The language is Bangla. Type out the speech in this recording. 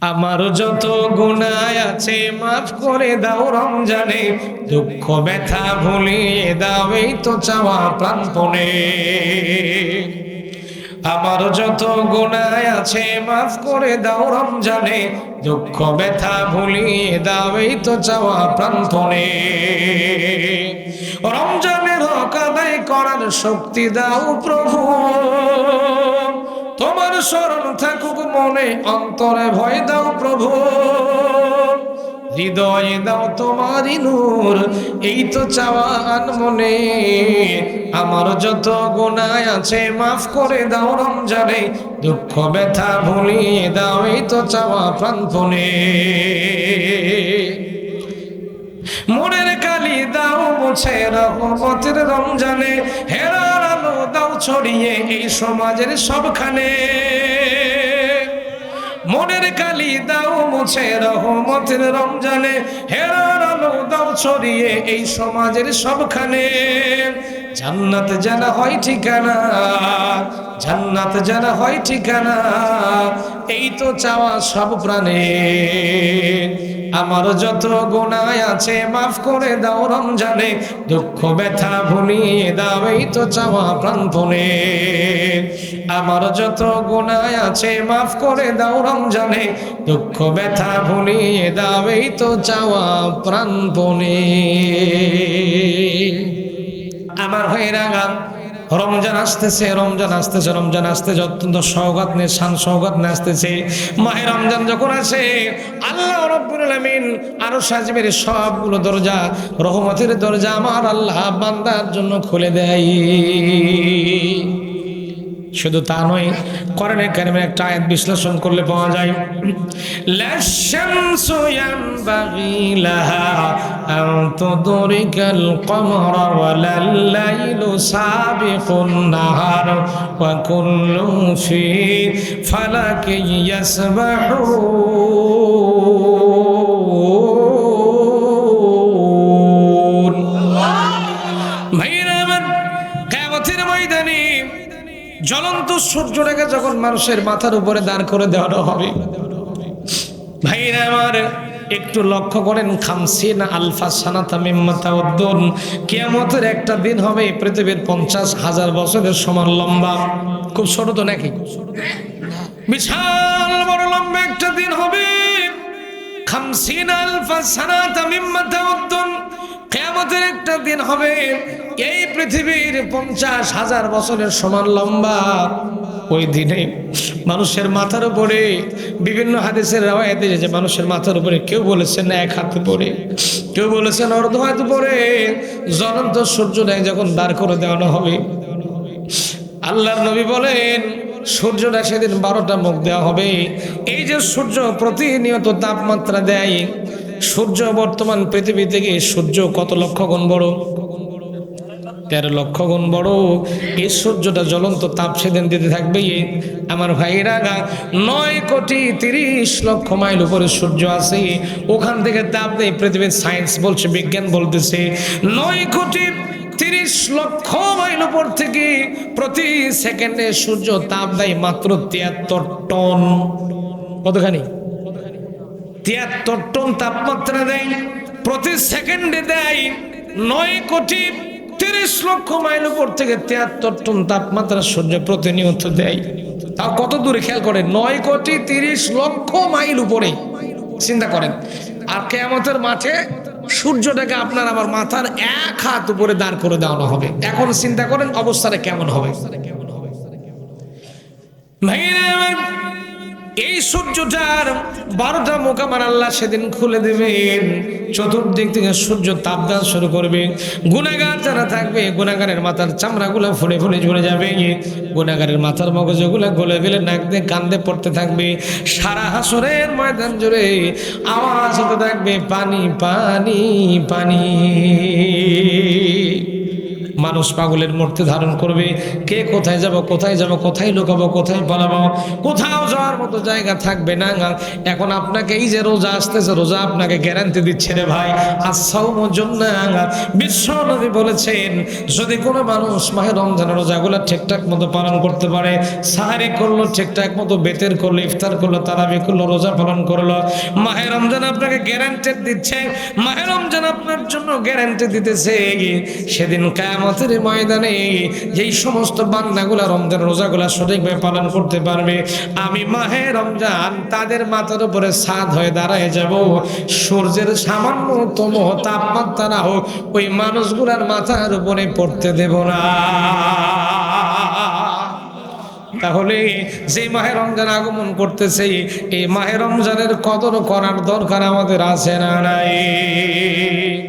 আমার যত গুণায় আছে মাফ করে দাও রমজানে। দুঃখ, ব্যথা ভুলিয়ে দাও, এই তো চাওয়া প্রাণপণে। আমার যত গুণায় আছে মাফ করে দাও রমজানে। দুঃখ, ব্যথা ভুলিয়ে দাও, এই তো চাওয়া প্রাণপণে। রমজানের হক আদায় করার শক্তি দাও প্রভু। স্মরণ থাকুক মনে, অন্তরে ভয় দাও প্রভু। হৃদয়ে দাও তোমারই নূর, এই তো চাওয়ান মনে। আমার যত গুণায় আছে, মাফ করে দাও রমজানে। দুঃখ, ব্যথা ভুলিয়ে দাও, এই তো চাওয়া প্রান্তনে মনের কালি দাও মুছে রহমতের রমজানে। দাও ছড়িয়ে এই সমাজের সবখানে। মনের কালি দাও, মুছে রহমতের রমজানে। হেরার আলো দাও, ছড়িয়ে এই সমাজের সবখানে। জান্নাত জানা হয় ঠিকানা, জান্নাত জানা হয় ঠিকানা, এই তো চাওয়া সব প্রাণে। আমার যত গুণায় আছে মাফ করে দাও রমজানে। দুঃখ, ব্যথা ভুলিয়ে দাও, এই তো চাওয়া প্রান্তনে আমার যত গুণায় আছে মাফ করে দাও রমজানে। দুঃখ, ব্যথা ভুলিয়ে দাও, এই তো চাওয়া প্রান্তনে আমার হয়ে রাঙা রমজান আসতেছে রমজান আসতেছে রমজান আসতেছে, অত্যন্ত সওগাত নিয়ে, শান সৌগাত নিয়ে আসতেছে। মাহে রমজান যখন আসে, আল্লাহ রব্বুল আলামিন আরও সাজিবের সবগুলো দরজা, রহমতের দরজা আমার আল্লাহ বান্দার জন্য খুলে দেয়। শুধু তা নয় কোরআনের কারিমের একটা আয়াত বিশ্লেষণ করলে পাওয়া যায় সূর্যটাকে যখন মানুষের মাথার উপরে দাঁড় করে দেওয়ানো হবে। ভাইরা আমার, একটু লক্ষ্য করেন, খামসিন আলফা সানাতা মিম্মাতা উদ্দুন কিয়ামতের একটা দিন হবে, পৃথিবীর পঞ্চাশ হাজার বছরের সমান লম্বা। খুব ছোট তো নাকি? বিশাল বড় লম্বা একটা দিন হবে। খামসিন আলফা সানাতা মিম্মাতা উদ্দুন কেয়ামতের একটা দিন হবে। এই পৃথিবীর পঞ্চাশ হাজার বছরের সমান লম্বা। ওই দিনে মানুষের মাথার উপরে বিভিন্ন হাদিসের রাওয়ায়াতে যে মানুষের মাথার উপরে কেউ বলেছেন এক হাত পরে কেউ বলেছেন অর্ধ হাত উপরে। জ্বলন্ত সূর্যটাই যখন দাঁড় করে দেওয়ানো হবে। আল্লাহর নবী বলেন, সূর্যটা সেদিন বারোটা মুখ দেওয়া হবে। এই যে সূর্য প্রতিনিয়ত তাপমাত্রা দেয় সূর্য বর্তমান পৃথিবী থেকে সূর্য কত লক্ষ গুণ বড়? তেরো লক্ষ গুণ বড়। এই সূর্যটা জ্বলন্ত তাপ সেদিন দিতে থাকবে। আমার ভাইরা গা নয় কোটি তিরিশ লক্ষ মাইল উপরে সূর্য আছে। ওখান থেকে তাপ দেয় পৃথিবীর সায়েন্স বলছে, বিজ্ঞান বলতেছে। নয় কোটি তিরিশ লক্ষ মাইল উপর থেকে প্রতি সেকেন্ডে সূর্য তাপ দেয় মাত্র তিয়াত্তর টন। কতখানি? তিয়াত্তর টন তাপমাত্রা দেয়, প্রতি সেকেন্ডে দেয় নয় কোটি তিরিশ লক্ষ মাইল উপর থেকে তিয়াত্তর টন তাপমাত্রা সূর্য প্রতিনিয়ত দেয়। তাও কত দূরে খেয়াল করেন? নয় কোটি তিরিশ লক্ষ মাইল উপরে। চিন্তা করেন, আর কেয়ামতের মাঠে সূর্যটাকে আপনার আমার মাথার এক হাত উপরে দাঁড় করে দেওয়ানো হবে। এখন চিন্তা করেন, অবস্থাটা কেমন হবে? এই সূর্যটার বারোটা মুখ আমার আল্লাহ সেদিন খুলে দেবেন। চতুর্দিক থেকে সূর্য তাপদান শুরু করবে। গুণাগার যারা থাকবে, গুণাগারের মাথার চামড়াগুলো ফুলে ফুলে ঝরে যাবে। গুণাগারের মাথার মগজগুলো গলে গেলে নাক দিয়ে কান্দে পড়তে থাকবে। সারা হাসরের ময়দান জুড়ে আওয়াজ হতে থাকবে, পানি পানি পানি। মানুষ পাগলের মূর্তি ধারণ করবে। কে কোথায় যাব কোথায় যাব, কোথায় লুকাবো, কোথায় পালাবো? কোথাও যাওয়ার মতো জায়গা থাকবে না। এখন আপনাকে এই যে রোজা আসতেছে, রোজা আপনাকে গ্যারান্টি দিচ্ছে রে ভাই। আসাউম বিশ্ব নবী বলেছেন, যদি কোনো মানুষ মাহে রমজানের রোজাগুলো ঠিকঠাক মতো পালন করতে পারে, সাহারি করল, ঠিকঠাক মতো বেতের করল, ইফতার করল, তারাবি করল, রোজা পালন করল, মাহে রমজান আপনাকে গ্যারান্টি দিচ্ছে, মাহে রমজান আপনার জন্য গ্যারান্টি দিতেছে। সেদিন কায়ামতের ময়দানে যেই সমস্ত বান্দাগুলা রমজান রোজাগুলা সঠিকভাবে পালন করতে পারবে, আমি মাহে রমজান তাদের মাথার উপরে সাদ হয়ে দাঁড়ায় যাব। সূর্যের সামান্যতম তাপমাত্রা না হোক, ওই মানুষগুলার মাথার উপরে পড়তে দেব না। তাহলে যে মাহে রমজান আগমন করতেছে, এই মাহে রমজানের কদর করার দরকার আমাদের আছে না নাই?